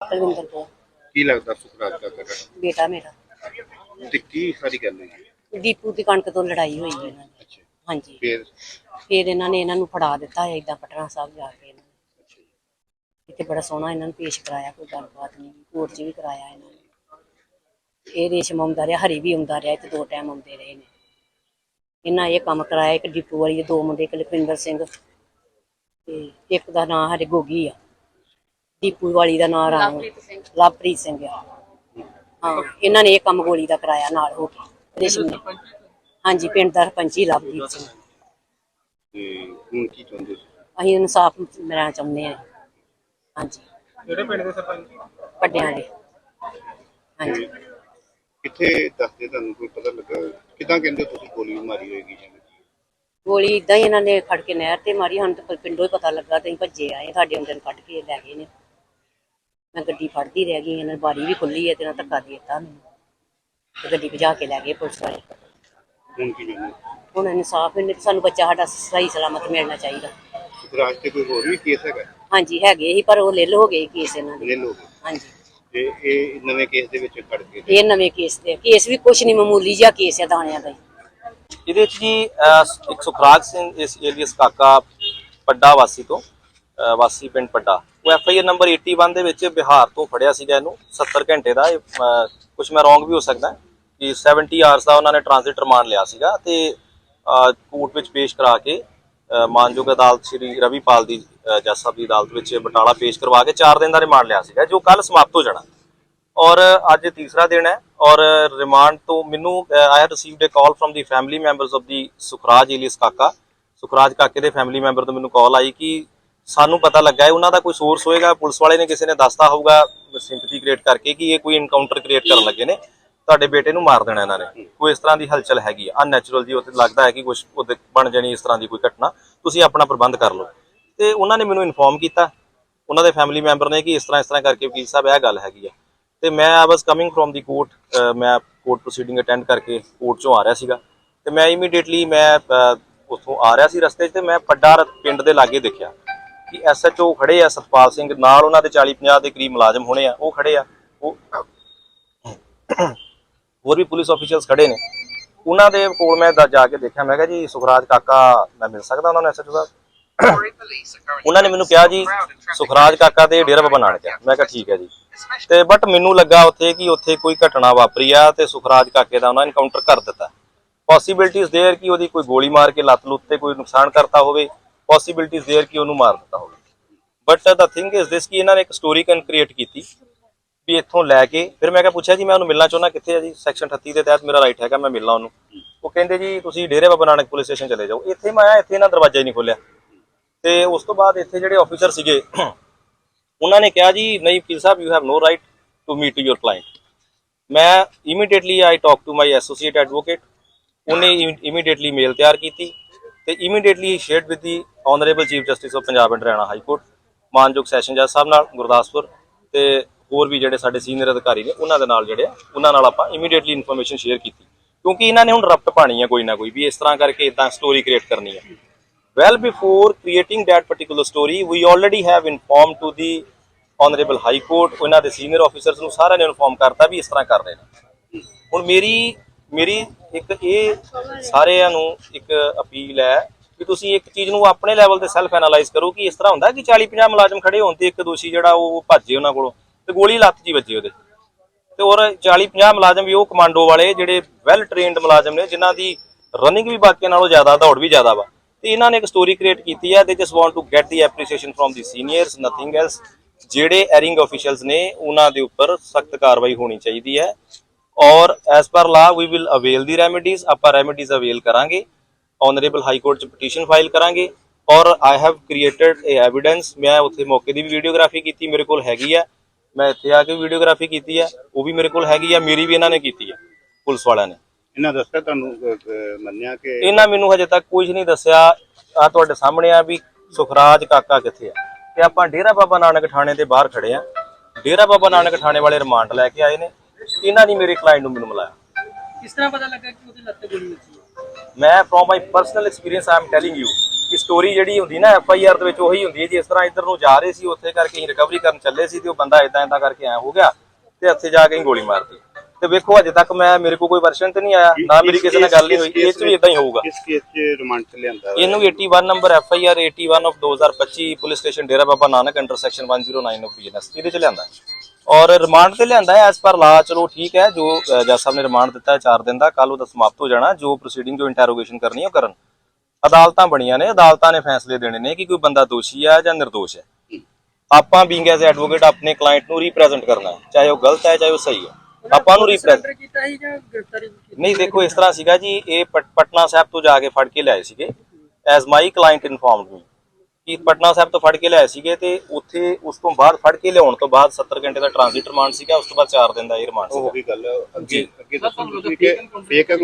ਕੁਲਵਿੰਦਰ ਕੌਰ। ਕੀ ਲੱਗਦਾ ਸੁਖਰਾਜ ਦਾ ਕਰ ਬੇਟਾ ਮੇਰਾ। ਤੇ ਕੀ ਸਾਰੀ ਗੱਲ ਹੋਈ? ਦੀਪੂ ਦੀ ਕਣਕ ਤੋਂ ਲੜਾਈ ਹੋਈ ਇਹਨਾਂ ਦੀ। ਅੱਛਾ। ਹਾਂਜੀ। ਫਿਰ? ਫਿਰ ਇਹਨਾਂ ਨੇ ਇਹਨਾਂ ਨੂੰ ਫੜਾ ਦਿੱਤਾ ਹੈ ਇਦਾਂ ਪਟਨਾ ਸਾਹਿਬ ਜਾ ਕੇ ਇਹਨਾਂ ਨੇ। ਅੱਛਾ ਜੀ। ਇੱਥੇ ਬੜਾ ਸੋਹਣਾ ਇਹਨਾਂ ਨੂੰ ਪੇਸ਼ ਕਰਾਇਆ ਕੋਈ ਗੱਲਬਾਤ ਨਹੀਂ ਕੋਰਟ 'ਚ ਵੀ ਕਰਾਇਆ ਇਹਨਾਂ ਨੇ। ਇਹ ਰੇਸ਼ਮ ਆਉਂਦਾ ਰਿਹਾ ਹਰੀ ਵੀ ਆਉਂਦਾ ਰਿਹਾ ਇੱਥੇ ਦੋ ਟਾਈਮ ਆਉਂਦੇ ਰਹੇ ਨੇ। ਇਹਨਾਂ ਇਹ ਕੰਮ ਕਰਾਇਆ ਇੱਕ ਡਿਪੂ ਵਾਲੀ ਦੇ ਦੋ ਮੁੰਡੇ ਇੱਕ ਲਖਵਿੰਦਰ ਸਿੰਘ। ਤੇ ਇੱਕ ਦਾ ਨਾਂ ਹਰੇ ਗੋਗੀ ਆ। ਦੀਪੂ ਵਾਲੀ ਦਾ ਨਾਂ ਰਾਮ ਲਵਪ੍ਰੀਤ ਸਿੰਘ। ਆ ਹਾਂ। ਇਹਨਾਂ ਨੇ ਇਹ ਕੰਮ ਗੋਲੀ ਦਾ ਕਰਾਇਆ ਨਾਲ ਹੋ ਕੇ। ਰੇਸ਼ਮ ਨੇ ਹਾਂਜੀ ਪਿੰਡ ਦਾ ਸਰਪੰਚੀ ਲਵਪ੍ਰੀਤ ਸਿੰਘ। ਤੇ ਹੁਣ ਕੀ ਚਾਹੁੰਦੇ ਸੀ? ਅਸੀਂ ਇਨਸਾਫ ਮਿਲਣਾ ਚਾਹੁੰਦੇ ਹਾਂ। ਹਾਂਜੀ। ਕਿਹੜੇ ਪਿੰਡ ਦੇ ਸਰਪੰਚ? ਵੱਡਿਆਂ ਦੇ। ਹਾਂਜੀ। ਤੇ ਕਿੱਥੇ ਦੱਸਦੇ ਤੁਹਾਨੂੰ ਕੋਈ ਪਤਾ ਲੱਗਾ? ਕਿਦਾਂ ਕਹਿੰਦੇ ਹੋ ਤੁਸੀਂ ਗੋਲੀ ਮਾਰੀ ਹੋਏਗੀ ਜਿਵੇਂ ਗੋਲੀ ਇਦਾਂ ਹੀ ਇਹਨਾਂ ਨੇ ਖੜ ਕੇ ਨਹਿਰ ਤੇ ਮਾਰੀ ਸਾਨੂੰ ਤਾਂ ਪਿੰਡੋਂ ਹੀ ਪਤਾ ਲੱਗਾ ਤੇ ਅਸੀਂ ਭੱਜੇ ਆਏ ਸਾਡੇ ਹੁੰਦੇ ਨੂੰ ਕੱਢ ਕੇ ਲੈ ਗਏ ਨੇ। ਮੈਂ ਗੱਡੀ ਫੜਦੀ ਰਹਿ ਗਈ ਇਹਨਾਂ ਨੇ ਬਾਰੀ ਵੀ ਖੁੱਲੀ ਹੈ ਤੇ ਇਹਨਾਂ ਧੱਕਾ ਦੇ ਦਿੱਤਾ ਮੈਨੂੰ। ਤੇ ਗੱਡੀ ਭਜਾ ਕੇ ਲੈ ਗਏ ਪੁਲਿਸ ਵਾਲੇ। ਹੁਣ ਕੀ ਚਾਹੁੰਦੇ ਹੁਣ ਇਨਸਾਫ ਇਹਨੇ ਸਾਨੂੰ ਬੱਚਾ ਸਾਡਾ ਸਹੀ ਸਲਾਮਤ ਮਿਲਣਾ ਚਾਹੀਦਾ। ਸੁਖਰਾਜ ਤੇ ਕੋਈ ਹੋਰ ਵੀ ਕੇਸ ਹੈਗਾ? ਹਾਂਜੀ ਹੈਗੇ ਸੀ ਪਰ ਉਹ ਲਿਲ ਹੋ ਗਏ ਕੇਸ ਇਹਨਾਂ ਦੇ। ਲੈ ਲਓ ਹਾਂਜੀ। ਤੇ ਇਹ ਨਵੇਂ ਕੇਸ ਦੇ ਵਿੱਚ ਖੜ ਕੇ ਇਹ ਨਵੇਂ ਕੇਸ ਦੇ ਕੇਸ ਵੀ ਕੁਛ ਨਹੀਂ ਮਾਮੂਲੀ ਜਿਹਾ ਕੇਸ ਹੈ ਦਾਣਿਆਂ ਦਾ ਹੀ। ਇਹਦੇ ਵਿੱਚ ਜੀ ਅਹ, ਇੱਕ ਸੁਖਰਾਜ ਸਿੰਘ ਇਸ ਏਲੀਅਸ ਕਾਕਾ ਪੱਡਾ ਵਾਸੀ ਤੋਂ ਅਹ, ਵਾਸੀ ਪਿੰਡ ਪੱਡਾ। ਉਹ ਐਫ ਆਈ ਆਰ ਨੰਬਰ 81 ਦੇ ਵਿੱਚ ਬਿਹਾਰ ਤੋਂ ਫੜਿਆ ਸੀਗਾ ਇਹਨੂੰ 70 ਘੰਟੇ ਦਾ ਕੁਝ ਮੈਂ ਰੋਂਗ ਵੀ ਹੋ ਸਕਦਾ ਕਿ 70 ਆਰਸ ਦਾ ਉਹਨਾਂ ਨੇ ਟ੍ਰਾਂਜ਼ਿਟ ਰਿਮਾਂਡ ਲਿਆ ਸੀਗਾ ਤੇ ਕੋਰਟ ਵਿੱਚ ਪੇਸ਼ ਕਰਾ ਕੇ ਮਾਨਯੋਗ ਅਦਾਲਤ ਸ਼੍ਰੀ ਰਵੀਪਾਲ ਦੀ ਅਹ, ਜੱਜ ਸਾਹਿਬ ਦੀ ਅਦਾਲਤ ਵਿੱਚ ਬਟਾਲਾ ਪੇਸ਼ ਕਰਵਾ ਕੇ 4 ਦਿਨ ਦਾ ਰਿਮਾਂਡ ਲਿਆ ਸੀਗਾ ਜੋ ਕੱਲ ਸਮਾਪਤ ਹੋ ਜਾਣਾ। ਔਰ ਅੱਜ ਤੀਸਰਾ ਦਿਨ ਹੈ ਔਰ ਰਿਮਾਂਡ ਤੋਂ ਮੈਨੂੰ I have received a call from the family members of the Sukhraj alias Kaka. Sukhraj ਕਾਕੇ ਦੇ ਫੈਮਿਲੀ ਮੈਂਬਰ ਤੋਂ ਮੈਨੂੰ ਕਾਲ ਆਈ ਕਿ ਸਾਨੂੰ ਪਤਾ ਲੱਗਾ ਹੈ ਉਹਨਾਂ ਦਾ ਕੋਈ ਸੋਰਸ ਹੋਏਗਾ ਪੁਲਿਸ ਵਾਲੇ ਨੇ ਕਿਸੇ ਨੇ ਦੱਸਤਾ ਹੋਊਗਾ ਸਿੰਪਥੀ ਕ੍ਰੀਏਟ ਕਰਕੇ ਕਿ ਇਹ ਕੋਈ ਇਨਕਾਊਂਟਰ ਕ੍ਰੀਏਟ ਕਰਨ ਲੱਗੇ ਨੇ ਤੁਹਾਡੇ ਬੇਟੇ ਨੂੰ ਮਾਰ ਦੇਣਾ ਇਹਨਾਂ ਨੇ। ਕੋਈ ਇਸ ਤਰ੍ਹਾਂ ਦੀ ਹਲਚਲ ਹੈਗੀ ਆ। ਅਨਨੈਚੁਰਲ ਜੀ ਉੱਥੇ ਲੱਗਦਾ ਹੈ ਕਿ ਕੁਝ ਉਹਦੇ ਬਣ ਜਾਣੀ ਇਸ ਤਰ੍ਹਾਂ ਦੀ ਕੋਈ ਘਟਨਾ। ਤੁਸੀਂ ਆਪਣਾ ਪ੍ਰਬੰਧ ਕਰ ਲਓ। ਤੇ ਉਹਨਾਂ ਨੇ ਮੈਨੂੰ ਇਨਫੋਰਮ ਕੀਤਾ। ਉਹਨਾਂ ਦੇ ਫੈਮਿਲੀ ਮੈਂਬਰ ਨੇ ਕਿ ਇਸ ਤਰ੍ਹਾਂ ਇਸ ਤਰ੍ਹਾਂ ਕਰਕੇ ਵਕੀਲ ਸਾਹਿਬ ਇਹ ਗੱਲ ਹੈਗੀ ਆ। ਤੇ ਮੈਂ I was coming from the court ਮੈਂ ਕੋਰਟ ਪ੍ਰੋਸੀਡਿੰਗ ਅਟੈਂਡ ਕਰਕੇ ਕੋਰਟ ਚੋਂ ਆ ਰਿਹਾ ਸੀਗਾ। ਤੇ ਮੈਂ ਇਮੀਡੀਏਟਲੀ ਮੈਂ ਅਹ, ਉੱਥੋਂ ਆ ਰਿਹਾ ਸੀ ਰਸਤੇ 'ਚ ਤੇ ਮੈਂ ਪੱਡਾ ਪਿੰਡ ਦੇ ਲਾਗੇ ਦੇਖਿਆ। ਕਿ ਐਸਐਚਓ ਖੜੇ ਆ ਸਤਪਾਲ ਸਿੰਘ ਨਾਲ ਉਹਨਾਂ ਦੇ 40 50 ਦੇ ਕਰੀਬ ਮੁਲਾਜ਼ਮ ਹੋਣੇ ਆ ਉਹ ਖੜੇ ਆ ਉਹ ਹੋਰ ਵੀ ਪੁਲਿਸ ਆਫੀਸ਼ੀਅਲਸ ਖੜੇ ਨੇ ਉਹਨਾਂ ਦੇ ਕੋਲ ਮੈਂ ਦ- ਜਾ ਕੇ ਦੇਖਿਆ ਮੈਂ ਕਿਹਾ ਜੀ ਸੁਖਰਾਜ ਕਾਕਾ ਮੈਂ ਮਿਲ ਸਕਦਾ ਉਹਨਾਂ ਨੂੰ ਐਸਐਚਓ ਸਾਹਿਬ ਉਹਨਾਂ ਨੇ ਮੈਨੂੰ ਕਿਹਾ ਜੀ ਸੁਖਰਾਜ ਕਾਕਾ ਦੇ ਡੇਰਾ ਬਾਬਾ ਨਾਨਕ ਆ ਮੈਂ ਕਿਹਾ ਠੀਕ ਹੈ ਜੀ ਤੇ ਬਟ ਮੈਨੂੰ ਲੱਗਾ ਉੱਥੇ ਕਿ ਉੱਥੇ ਕੋਈ ਘਟਨਾ ਵਾਪਰੀ ਆ ਤੇ ਸੁਖਰਾਜ ਕਾਕੇ ਦਾ ਉਹਨਾਂ ਇਨਕਾਊਂਟਰ ਕਰ ਦਿੱਤਾ ਪੋਸਿਬਿਲਿਟੀਜ਼ देयर ਕਿ ਉਹਦੀ ਕੋਈ ਗੋਲੀ ਮਾਰ ਕੇ ਲੱਤ ਲੁੱਤ ਤੇ ਕੋਈ ਨੁਕਸਾਨ ਕਰਤਾ ਹੋਵੇ ਪੋਸਿਬਿਲਿਟੀਜ਼ देयर ਕਿ ਉਹਨੂੰ ਮਾਰ ਦਿੱਤਾ ਹੋਵੇ but the thing is this ਕਿ ਇਹਨਾਂ ਨੇ ਇੱਕ ਸਟੋਰੀ ਕਨ ਕ੍ਰੀਏਟ ਕੀਤੀ ਵੀ ਇੱਥੋਂ ਲੈ ਕੇ ਫਿਰ ਮੈਂ ਕਿਹਾ ਪੁੱਛਿਆ ਜੀ ਮੈਂ ਉਹਨੂੰ ਮਿਲਣਾ ਚਾਹੁੰਦਾ ਕਿੱਥੇ ਹੈ ਜੀ ਸੈਕਸ਼ਨ 38 ਦੇ ਤਹਿਤ ਮੇਰਾ ਰਾਈਟ ਹੈਗਾ ਮੈਂ ਮਿਲਣਾ ਉਹਨੂੰ ਉਹ ਕਹਿੰਦੇ ਜੀ ਤੁਸੀਂ ਡੇਰੇ ਬਾਬਾ ਨਾਨਕ ਪੁਲਿਸ ਸਟੇਸ਼ਨ ਚਲੇ ਜਾਓ ਇੱਥੇ ਮੈਂ ਆਇਆ ਇੱਥੇ ਇਹਨਾਂ ਦਰਵਾਜ਼ਾ ਹੀ ਨਹੀਂ ਖੋਲਿਆ ਤੇ ਉਸ ਤੋਂ ਬਾਅਦ ਇੱਥੇ ਜਿਹੜੇ ਆਫੀਸਰ ਸੀਗੇ ਉਹਨਾਂ ਨੇ ਕਿਹਾ ਜੀ ਨਹੀਂ ਵਕੀਲ ਸਾਹਿਬ you have no right to meet your client ਮੈਂ immediately I talk to my associate advocate ਉਹਨੇ ਇਮੀਡੀਏਟਲੀ ਮੇਲ ਤਿਆਰ ਕੀਤੀ ਤੇ immediately shared with the honourable chief justice of Punjab and Haryana high court ਮਾਨਯੋਗ ਸੈਸ਼ਨ ਜੱਜ ਸਾਹਿਬ ਨਾਲ ਗੁਰਦਾਸਪੁਰ ਤੇ ਹੋਰ ਵੀ ਜਿਹੜੇ ਸਾਡੇ ਸੀਨੀਅਰ ਅਧਿਕਾਰੀ ਨੇ, ਉਹਨਾਂ ਦੇ ਨਾਲ ਜਿਹੜੇ ਉਹਨਾਂ ਨਾਲ ਆਪਾਂ ਇਮੀਡੀਏਟਲੀ ਇਨਫੋਰਮੇਸ਼ਨ ਸ਼ੇਅਰ ਕੀਤੀ। ਕਿਉਂਕਿ ਇਹਨਾਂ ਨੇ ਹੁਣ ਰੱਪਟ ਪਾਣੀ ਹੈ ਕੋਈ ਨਾ ਕੋਈ ਵੀ, ਇਸ ਤਰ੍ਹਾਂ ਕਰਕੇ ਇਦਾਂ ਸਟੋਰੀ ਕ੍ਰੀਏਟ ਕਰਨੀ ਹੈ well, before creating that particular story, we already have informed to the honorable high court, ਉਹਨਾਂ ਦੇ ਸੀਨੀਅਰ officers ਨੂੰ ਸਾਰਿਆਂ ਨੇ ਇਨਫੋਰਮ ਕਰਤਾ ਵੀ ਇਸ ਤਰ੍ਹਾਂ ਕਰ ਰਹੇ ਨੇ। ਹੁਣ ਮੇਰੀ ਮੇਰੀ ਇੱਕ ਇਹ ਸਾਰਿਆਂ ਨੂੰ ਇੱਕ ਅਪੀਲ ਹੈ ਵੀ ਤੁਸੀਂ ਇੱਕ ਚੀਜ਼ ਨੂੰ ਆਪਣੇ ਲੈਵਲ ਤੇ ਸੈਲਫ ਐਨਾਲਾਈਜ਼ ਕਰੋ ਕਿ ਇਸ ਤਰ੍ਹਾਂ ਹੁੰਦਾ ਕਿ 40 50 ਮੁਲਾਜ਼ਮ ਖੜੇ ਹੋਣ ਤੇ ਇੱਕ ਦੋਸ਼ੀ ਜਿਹੜਾ ਉਹ ਭੱਜੇ ਉਹਨਾਂ ਕੋਲੋਂ ਤੇ ਗੋਲੀ ਲੱਤ 'ਚ ਹੀ ਵੱਜੀ ਉਹਦੇ। ਤੇ ਔਰ 40 50 ਮੁਲਾਜ਼ਮ ਵੀ ਉਹ ਕਮਾਂਡੋ ਵਾਲੇ ਜਿਹੜੇ ਵੈਲ ਟ੍ਰੇਨਡ ਮੁਲਾਜ਼ਮ ਨੇ, ਜਿਨ੍ਹਾਂ ਦੀ ਰਨਿੰਗ ਵੀ ਬਾਕੀਆਂ ਨਾਲੋਂ ਜ਼ਿਆਦਾ, ਦੌੜ ਵੀ ਜ਼ਿਆਦਾ ਵਾ। ਤੇ ਇਹਨਾਂ ਨੇ ਇੱਕ ਸਟੋਰੀ ਕ੍ਰੀਏਟ ਕੀਤੀ ਹੈ they just want to get the appreciation from the seniors nothing else ਜਿਹੜੇ ਐਰਿੰਗ ਆਫੀਸ਼ੀਅਲਸ ਨੇ, ਉਹਨਾਂ ਦੇ ਉੱਪਰ ਸਖਤ ਕਾਰਵਾਈ ਹੋਣੀ ਚਾਹੀਦੀ ਹੈ। ਔਰ as per law we will avail the remedies ਆਪਾਂ ਰੈਮੇਡੀਜ਼ ਅਵੇਲ ਕਰਾਂਗੇ। ਆਨਰੇਬਲ ਹਾਈ ਕੋਰਟ ਚ ਪਟੀਸ਼ਨ ਫਾਈਲ ਕਰਾਂਗੇ ਔਰ I have created a evidence ਮੈਂ ਉੱਥੇ ਮੌਕੇ ਦੀ ਵੀ ਵੀਡੀਓਗ੍ਰਾਫੀ ਕੀਤੀ ਮੇਰੇ ਕੋਲ ਹੈਗੀ ਆ। ਮੈਂ ਇੱਥੇ ਆ ਕੇ ਵੀਡੀਓਗ੍ਰਾਫੀ ਕੀਤੀ ਹੈ ਉਹ ਵੀ ਮੇਰੇ ਕੋਲ ਹੈਗੀ ਆ ਮੇਰੀ ਵੀ ਇਹਨਾਂ ਨੇ ਕੀਤੀ ਹੈ ਪੁਲਿਸ ਵਾਲਿਆਂ ਨੇ। ਇਹਨਾਂ ਦੱਸਿਆ ਤੁਹਾਨੂੰ ਮੰਨਿਆ ਕਿ ਇਹਨਾਂ ਮੈਨੂੰ ਹਜੇ ਤੱਕ ਕੁਝ ਨਹੀਂ ਦੱਸਿਆ। ਆ ਤੁਹਾਡੇ ਸਾਹਮਣੇ ਆ ਵੀ ਸੁਖਰਾਜ ਕਾਕਾ ਕਿੱਥੇ ਆ? ਤੇ ਆਪਾਂ ਡੇਰਾ ਬਾਬਾ ਨਾਨਕ ਥਾਣੇ ਦੇ ਬਾਹਰ ਖੜੇ ਆ। ਡੇਰਾ ਬਾਬਾ ਨਾਨਕ ਥਾਣੇ ਵਾਲੇ ਰਿਮਾਂਡ ਲੈ ਕੇ ਆਏ ਨੇ। ਇਹਨਾਂ ਨੇ ਮੇਰੇ ਕਲਾਇੰਟ ਨੂੰ ਮੈਨੂੰ ਮਿਲਾਇਆ ਕਿਸ ਤਰ੍ਹਾਂ ਪਤਾ ਲੱਗਾ ਕਿ ਉਹਦੀ ਲੱਤ ਗੋਲੀ ਵੱਜੀ ਮੈਂ from my personal experience I am telling you ਕਿ ਸਟੋਰੀ ਜਿਹੜੀ ਹੁੰਦੀ ਨਾ ਐਫ ਆਈ ਆਰ ਦੇ ਵਿੱਚ ਉਹੀ ਹੁੰਦੀ ਹੈ ਜਿਸ ਤਰ੍ਹਾਂ ਇੱਧਰ ਨੂੰ ਜਾ ਰਹੇ ਸੀ ਉੱਥੇ ਕਰਕੇ ਅਸੀਂ ਰਿਕਵਰੀ ਕਰਨ ਚੱਲੇ ਸੀ ਤੇ ਉਹ ਬੰਦਾ ਇਦਾਂ ਇਦਾਂ ਕਰਕੇ ਐ ਹੋ ਗਿਆ ਤੇ ਇੱਥੇ ਜਾ ਕੇ ਹੀ ਗੋਲੀ ਮਾਰਤੀ ਤੇ ਵੇਖੋ ਅਜੇ ਤੱਕ ਮੈਂ ਮੇਰੇ ਕੋਲ ਕੋਈ ਵਰਸ਼ਨ ਤੇ ਨਹੀਂ ਆਇਆ ਨਾ ਮੇਰੀ ਕਿਸੇ ਨਾਲ ਗੱਲ ਨਹੀਂ ਹੋਈ ਚ ਵੀ ਇਦਾਂ ਹੀ ਹੋਊਗਾ ਕਿਸ ਕੇਸ 'ਚ ਰਿਮਾਂਡ 'ਚ ਲਿਆਂਦਾ? ਇਹਨੂੰ 81 number F I R 81 of 2025 police station Dera Baba Nanak under section 109 of BNS ਇਹਦੇ ਚ ਲਿਆਂਦਾ ਹੈ। ਔਰ ਰਿਮਾਂਡ ਤੇ ਲਿਆਂਦਾ ਹੈ ਐਸ ਪਰ ਲਾ ਚਲੋ ਠੀਕ ਹੈ ਜੋ ਜੱਜ ਸਾਹਿਬ ਨੇ ਰਿਮਾਂਡ ਦਿੱਤਾ ਹੈ 4 ਦਿਨ ਦਾ ਕੱਲ ਉਹਦਾ ਸਮਾਪਤ ਹੋ ਜਾਣਾ ਜੋ ਪ੍ਰੋਸੀਡਿੰਗ ਜੋ ਇੰਟਰੋਗੇਸ਼ਨ ਕਰਨੀ ਹੈ ਉਹ ਕਰਨ। ਅਦਾਲਤਾਂ ਬਣੀਆਂ ਨੇ ਅਦਾਲਤਾਂ ਨੇ ਫੈਸਲੇ ਦੇਣੇ ਨੇ ਕਿ ਕੋਈ ਬੰਦਾ ਦੋਸ਼ੀ ਹੈ ਜਾਂ ਨਿਰਦੋਸ਼ ਹੈ। ਆਪਾਂ ਬੀਇੰਗ ਐਜ਼ ਐਡਵੋਕੇਟ ਆਪਣੇ ਕਲਾਇੰਟ ਨੂੰ ਰਿਪਰੈਜ਼ੈਂਟ ਕਰਨਾ ਹੈ ਚਾਹੇ ਉਹ ਗਲਤ ਹੈ ਚਾਹੇ ਉਹ ਸਹੀ ਹੈ। ਆਪਾਂ ਨੂੰ ਰਿਪਰੈਜ਼ੈਂਟ ਕੀਤਾ ਸੀ ਜਾਂ ਗ੍ਰਿਫਤਾਰੀ ਨਹੀਂ ਦੇਖੋ ਇਸ ਤਰ੍ਹਾਂ ਸੀਗਾ ਜੀ ਇਹ ਪਟ- ਪਟਨਾ ਸਾਹਿਬ ਤੋਂ ਜਾ ਕੇ ਫੜ ਕੇ ਲਿਆਏ ਸੀਗੇ as my client informed me ਕਿ ਪਟਨਾ ਸਾਹਿਬ ਤੋਂ ਫੜ ਕੇ ਲਿਆਏ ਸੀਗੇ ਤੇ ਉੱਥੇ ਉਸ ਤੋਂ ਬਾਅਦ ਫੜ ਕੇ ਲਿਆਉਣ ਤੋਂ ਬਾਅਦ 70 ਘੰਟੇ ਦਾ ਟ੍ਰਾਂਜ਼ਿਟ ਰਿਮਾਂਡ ਸੀਗਾ ਉਸ ਤੋਂ ਬਾਅਦ 4 ਦਿਨ ਦਾ ਇਹ ਰਿਮਾਂਡ ਉਹ ਸੀਗਾ। ਗਈ ਗੱਲ ਅੱਗੇ ਅੱਗੇ ਦੱਸੋ ਤੁਸੀਂ ਕਿ ਫੇਕ ਹੈ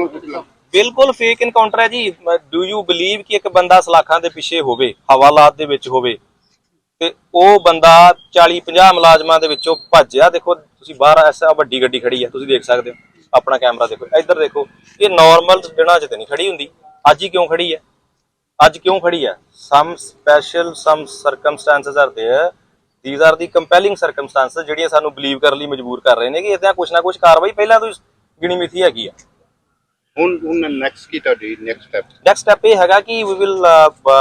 ਬਿਲਕੁਲ ਫੇਕ ਇਨਕਾਊਂਟਰ ਹੈ ਜੀ। ਡੂ ਯੂ ਬਲੀਵ ਕਿ ਇੱਕ ਬੰਦਾ ਸਲਾਖਾਂ ਦੇ ਪਿੱਛੇ ਹੋਵੇ ਹਵਾਲਾਤ ਦੇ ਵਿੱਚ ਹੋਵੇ ਤੇ ਉਹ ਬੰਦਾ 40 50 ਮੁਲਾਜ਼ਮਾਂ ਦੇ ਵਿੱਚੋਂ ਭੱਜਿਆ ਦੇਖੋ ਤੁਸੀਂ ਬਾਹਰ ਐਸਾ ਵੱਡੀ ਗੱਡੀ ਖੜੀ ਹੈ ਤੁਸੀਂ ਦੇਖ ਸਕਦੇ ਹੋ। ਆਪਣਾ ਕੈਮਰਾ ਦੇਖੋ। ਇੱਧਰ ਦੇਖੋ ਇਹ ਨਾਰਮਲ ਦਿਨਾਂ 'ਚ ਤੇ ਨਹੀਂ ਖੜੀ ਹੁੰਦੀ। ਅੱਜ ਹੀ ਕਿਉਂ ਖੜੀ ਹੈ? ਅੱਜ ਕਿਉਂ ਖੜੀ ਹੈ some special some circumstances are there these are the compelling circumstances ਜਿਹੜੀਆਂ ਸਾਨੂੰ ਬਲੀਵ ਕਰਨ ਲਈ ਮਜਬੂਰ ਕਰ ਰਹੇ ਨੇ ਕਿ ਇਦਾਂ ਕੁਛ ਨਾ ਕੁਛ ਕਾਰਵਾਈ ਪਹਿਲਾਂ ਤੋਂ ਹੀ ਗਿਣੀ ਮਿਥੀ ਹੈਗੀ ਆ ਹੁਣ ਹੁਣ ਨੈਕਸਟ ਕੀ ਤੁਹਾਡੀ ਨੈਕਸਟ ਸਟੈਪ ਨੈਕਸਟ ਸਟੈਪ ਇਹ ਹੈਗਾ ਕਿ we will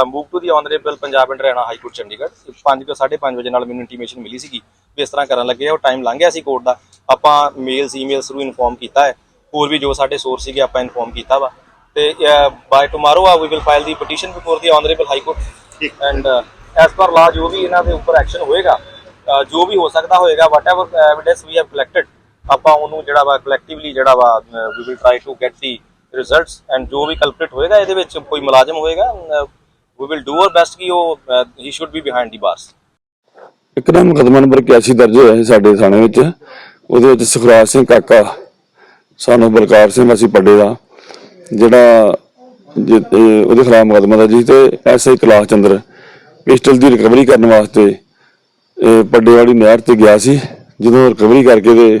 move to the honourable Punjab and Haryana high court Chandigarh 5 ਤੋਂ 5:30 ਵਜੇ ਨਾਲ ਮੈਨੂੰ ਇੰਟੀਮੇਸ਼ਨ ਮਿਲੀ ਸੀਗੀ ਵੀ ਇਸ ਤਰ੍ਹਾਂ ਕਰਨ ਲੱਗੇ ਆ ਉਹ ਟਾਈਮ ਲੰਘ ਗਿਆ ਸੀ ਕੋਰਟ ਦਾ ਆਪਾਂ ਮੇਲਸ ਈਮੇਲਸ ਥਰੂ ਇਨਫੋਰਮ ਕੀਤਾ ਹੈ ਹੋਰ ਵੀ ਜੋ ਸਾਡੇ ਸੋਰਸ ਸੀਗੇ ਆਪਾਂ ਇਨਫੋਰਮ ਕੀਤਾ ਵਾ ਤੇ by tomorrow ah we will file the petition before the honourable high court ਠੀਕ। ਐਂਡ ਐਸ ਪਰ ਲਾ ਜੋ ਵੀ ਇਹਨਾਂ ਦੇ ਉੱਪਰ ਐਕਸ਼ਨ ਹੋਏਗਾ ਅਹ ਜੋ ਵੀ ਹੋ ਸਕਦਾ ਹੋਏਗਾ whatever evidence we have collected ਆਪਾਂ ਉਹਨੂੰ ਜਿਹੜਾ ਵਾ ਕਲੈਕਟਿਵਲੀ ਜਿਹੜਾ ਵਾ we will try to get the results and ਜੋ ਵੀ ਕਲਪ੍ਰਿਟ ਹੋਏਗਾ ਇਹਦੇ ਵਿੱਚ ਕੋਈ ਮੁਲਾਜ਼ਮ ਹੋਏਗਾ we will do our best ਕਿ ਉਹ ਹੀ should be behind the bars ਇੱਕ ਨਾ ਮੁਕੱਦਮਾ ਨੰਬਰ 81 ਦਰਜ ਹੋਇਆ ਸੀ ਸਾਡੇ ਥਾਣੇ ਵਿੱਚ। ਉਹਦੇ ਵਿੱਚ ਸੁਖਰਾਜ ਸਿੰਘ ਕਾਕਾ ਸਾਨੂੰ ਬਲਕਾਰ ਸਿੰਘ ਅਸੀਂ ਪੱਡੇ ਦਾ। ਜਿਹੜਾ ਉਹਦੇ ਖਿਲਾਫ ਮੁਕੱਦਮਾ ਦਰਜ ਸੀ ਤੇ ਐਸਆਈ ਕਲਾਸ ਚੰਦਰ ਪਿਸਟਲ ਦੀ ਰਿਕਵਰੀ ਕਰਨ ਵਾਸਤੇ ਪੱਡੇ ਵਾਲੀ ਨਹਿਰ ਤੇ ਗਿਆ ਸੀ। ਜਦੋਂ ਰਿਕਵਰੀ ਕਰਕੇ ਤੇ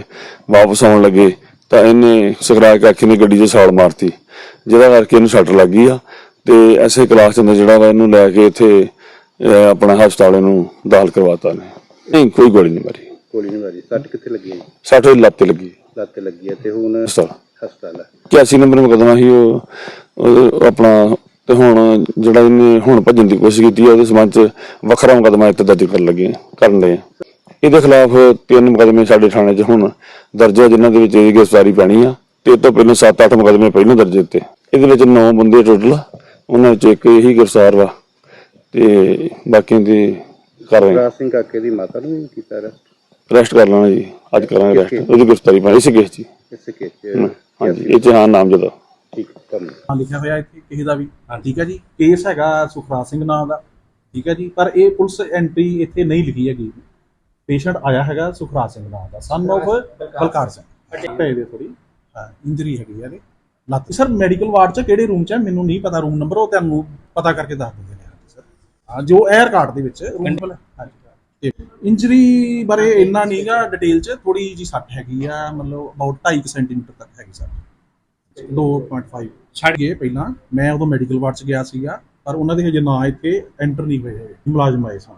ਵਾਪਸ ਆਉਣ ਲੱਗੇ ਤਾਂ ਇਹਨੇ ਸੁਖਰਾਜ ਕਾਕੇ ਨੇ ਗੱਡੀ 'ਚ ਛਾਲ ਮਾਰਤੀ ਜਿਹਦਾ ਕਰਕੇ ਇਹਨੂੰ ਸੱਟ ਲੱਗੀ ਆ ਤੇ ਐਸਆਈ ਕਲਾਸ ਚੰਦਰ ਜਿਹੜਾ ਵਾ ਇਹਨੂੰ ਲੈ ਕੇ ਇੱਥੇ ਆਪਣਾ ਹਸਪਤਾਲ ਨੂੰ ਦਾਖਲ ਕਰਵਾਤਾ ਨੇ ਨਹੀਂ ਕੋਈ ਗੋਲੀ ਨਹੀਂ ਮਾਰੀ। ਗੋਲੀ ਨਹੀਂ ਮਾਰੀ। ਸੱਟ ਕਿੱਥੇ ਲੱਗੀ ਸੱਟ ਲੱਤ ਤੇ ਲੱਗੀ। ਲੱਤ ਤੇ ਲੱਗੀ ਹੈ ਤੇ ਹੁਣ ਹਸਪਤਾਲ ਹੈ। 81 ਨੰਬਰ ਮੁਕੱਦਮਾ ਸੀ ਉਹ ਉਹ ਆਪਣਾ ਤੇ ਹੁਣ ਜਿਹੜਾ ਇਹਨੇ ਹੁਣ ਭੱਜਣ ਦੀ ਕੋਸ਼ਿਸ਼ ਕੀਤੀ ਹੈ ਉਹਦੇ ਸਬੰਧ ਚ ਵੱਖਰਾ ਮੁਕੱਦਮਾ ਇੱਥੇ ਦਰਜ ਕਰਨ ਲੱਗੇ ਕਰਨ ਲਏ ਇਹਦੇ ਖਿਲਾਫ ਤਿੰਨ ਮੁਕੱਦਮੇ ਸਾਡੇ ਥਾਣੇ 'ਚ ਹੁਣ ਦਰਜ ਹੈ ਜਿਨ੍ਹਾਂ ਦੇ ਵਿੱਚ ਇਹਦੀ ਗ੍ਰਿਫਤਾਰੀ ਪੈਣੀ ਆ ਤੇ ਇਹ ਤੋਂ ਪਹਿਲਾਂ 7-8 ਮੁਕੱਦਮੇ ਪਹਿਲਾਂ ਦਰਜ ਦਿੱਤੇ। ਇਹਦੇ ਵਿੱਚ 9 ਬੰਦੇ ਟੋਟਲ ਉਹਨਾਂ ਵਿੱਚ ਇੱਕ ਇਹੀ ਗ੍ਰਿਫਤਾਰ ਵਾ ਤੇ ਬਾਕੀਆਂ ਦੀ ਕਾਰਵਾਈ। ਰਾਜ ਸਿੰਘ ਕਾਕੇ ਦੀ ਮਾਤਾ ਨੂੰ ਵੀ ਕੀਤਾ ਅਰੈਸਟ ਕਰ ਲੈਣਾ ਜੀ ਅੱਜ ਕਰਾਂਗੇ ਅਰੈਸਟ ਉਹਦੀ ਗ੍ਰਿਫਤਾਰੀ ਪਾਈ ਇਸੇ ਕੇਸ ਹੀ। ਇਸ ਕੇਸ 'ਚ ਹਾਂਜੀ ਇਹ 'ਚ ਹਾਂ ਨਾਮ ਜਦਾ। ਠੀਕ ਧੰਨਵਾਦ। ਹਾਂ ਲਿਖਿਆ ਹੋਇਆ ਇੱਥੇ ਕਿਸੇ ਦਾ ਵੀ। ਠੀਕ ਹੈ ਜੀ। ਕੇਸ ਹੈਗਾ ਸੁਖਰਾਜ ਸਿੰਘ ਨਾਮ ਦਾ। ਠੀਕ ਹੈ ਜੀ। ਪਰ ਇਹ ਪੁਲਿਸ ਐਂਟਰੀ ਇੱਥੇ ਨਹੀਂ ਲਿਖੀ ਹੈਗੀ। ਪੇਸ਼ੈਂਟ ਆਇਆ ਹੈਗਾ ਸੁਖਰਾਜ ਸਿੰਘ ਨਾਮ ਦਾ। Son of Balkar Singh. ਪਏ ਦੇ ਥੋੜੀ ਇੰਜਰੀ ਹੈਗੀ ਹੈ ਇਹਦੇ। ਲੱਤ ਸਰ ਮੈਡੀਕਲ ਵਾਰਡ ਚ ਕਿਹੜੇ ਰੂਮ ਚ ਹੈ? ਮੈਨੂੰ ਨਹੀਂ ਪਤਾ ਰੂਮ ਨੰਬਰ ਉਹ ਤੁਹਾਨੂੰ ਪਤਾ ਕਰਕੇ ਦੱਸ ਦਿੰਦੇ ਨੇ। ਸਰ। ਹਾਂ ਜੋ 에ਅਰ ਕਾਰਡ ਦੇ ਵਿੱਚ ਰੂਮ ਨੰਬਰ ਹਾਂਜੀ। ਇੰਜਰੀ ਬਾਰੇ ਇੰਨਾ ਨਹੀਂਗਾ ਡਿਟੇਲ ਚ ਥੋੜੀ ਜੀ ਸੱਟ ਹੈਗੀ ਆ, ਮਤਲਬ ਅਬਾਊਟ 2.5 ਸੈਂਟੀਮੀਟਰ ਤੱਕ ਹੈਗੀ ਸਰ 2.5 ਛੱਡ ਗਏ ਪਹਿਲਾਂ। ਮੈਂ ਉਦੋਂ ਮੈਡੀਕਲ ਵਾਰਡ ਚ ਗਿਆ ਸੀਗਾ, ਪਰ ਉਹਨਾਂ ਦੇ ਹਜੇ ਨਾਂ ਇੱਥੇ ਐਂਟਰ ਨਹੀਂ ਹੋਏ ਹੈਗੇ। ਮੁਲਾਜ਼ਮ ਆਏ ਸਨ